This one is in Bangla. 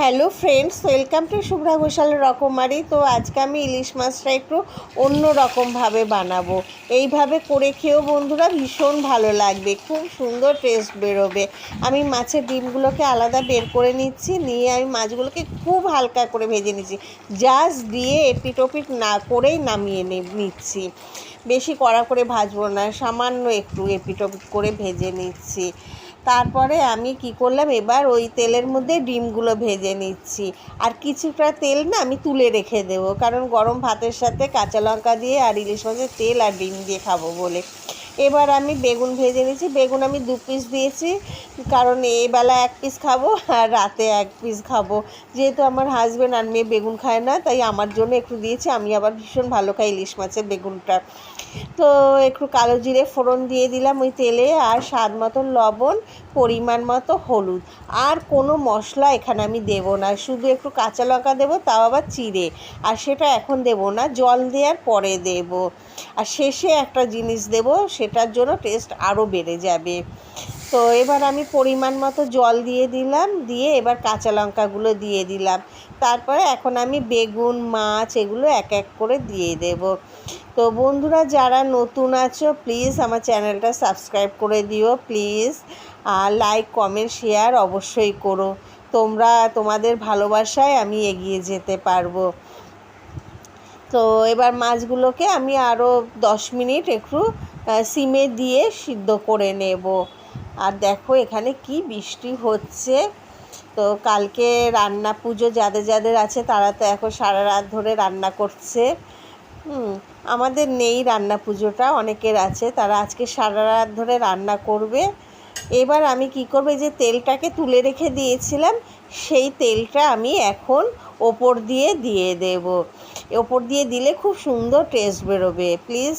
Hello friends, welcome to Shubhra Ghoshal Rokomari. তো আজকে আমি ইলিশ মাছটা একটু অন্য রকমভাবে বানাবো। এইভাবে করে খেয়েও বন্ধুরা ভীষণ ভালো লাগবে, খুব সুন্দর টেস্ট বেরোবে। আমি মাছের ডিমগুলোকে আলাদা বের করে নিচ্ছি, নিয়ে আমি মাছগুলোকে খুব হালকা করে ভেজে নিচ্ছি। জাস্ট দিয়ে এপিটোপিট না করেই নামিয়ে নিচ্ছি। বেশি কড়া করে ভাজবো না, সামান্য একটু এপিটোপিট করে ভেজে নিচ্ছি। তারপরে আমি কি করলাম? এবার ওই তেলের মধ্যে ডিমগুলো ভেজে নিচ্ছি। আর কিছুটা তেল না আমি তুলে রেখে দেবো। কারণ গরম ভাতের সাথে কাঁচা লঙ্কা দিয়ে আর ইলিশ মাছের তেল আর ডিম দিয়ে খাব বলে। এবার আমি বেগুন ভেজে নিয়েছি বেগুন আমি দু পিস দিয়েছি। কারণ এই বেলা এক পিস খাব আর রাতে এক পিস খাব। যেহেতু আমার হাজব্যান্ড আর মেয়ে বেগুন খায় না, তাই আমার জন্য একটু দিয়েছি। আমি আবার ভীষণ ভালো খাই ইলিশ মাছের বেগুনটা। তো একটু কালো জিরে ফোড়ন দিয়ে দিলাম ওই তেলে আর স্বাদ মতো লবণ, পরিমাণ মতো হলুদ। আর কোনো মশলা এখানে আমি দেব না, শুধু একটু কাঁচা লঙ্কা দেবো, তাও আবার চিড়ে। আর সেটা এখন দেব না, জল দেওয়ার পরে দেব। আর শেষে একটা জিনিস দেব, সেটার জন্য টেস্ট আরও বেড়ে যাবে। তো এবার আমি পরিমাণ মতো জল দিয়ে দিলাম, দিয়ে এবার কাঁচা লঙ্কাগুলো দিয়ে দিলাম। তারপরে এখন আমি বেগুন, মাছ এগুলো এক এক করে দিয়ে দেব। তো বন্ধুরা, যারা নতুন আছো, প্লিজ আমার চ্যানেলটা সাবস্ক্রাইব করে দিও, প্লিজ। আর লাইক, কমেন্ট, শেয়ার অবশ্যই করো। তোমরা, তোমাদের ভালোবাসায় আমি এগিয়ে যেতে পারব। তো এবার মাছগুলোকে আমি আরও দশ মিনিট একটু সিমে দিয়ে সিদ্ধ করে নেব। আর দেখো এখানে কি বৃষ্টি হচ্ছে। তো কালকে রান্না পুজো যাদের যাদের আছে তারা তো এখন সারা রাত ধরে রান্না করছে। আমাদের নেই রান্না পুজোটা, অনেকের আছে, তারা আজকে সারা রাত ধরে রান্না করবে। এবার আমি কি করব যে তেলটাকে তুলে রেখে দিয়েছিলাম, সেই তেলটা আমি এখন ওপর দিয়ে দিয়ে দেব। ওপর দিয়ে দিলে খুব সুন্দর টেস্ট বেরোবে। প্লিজ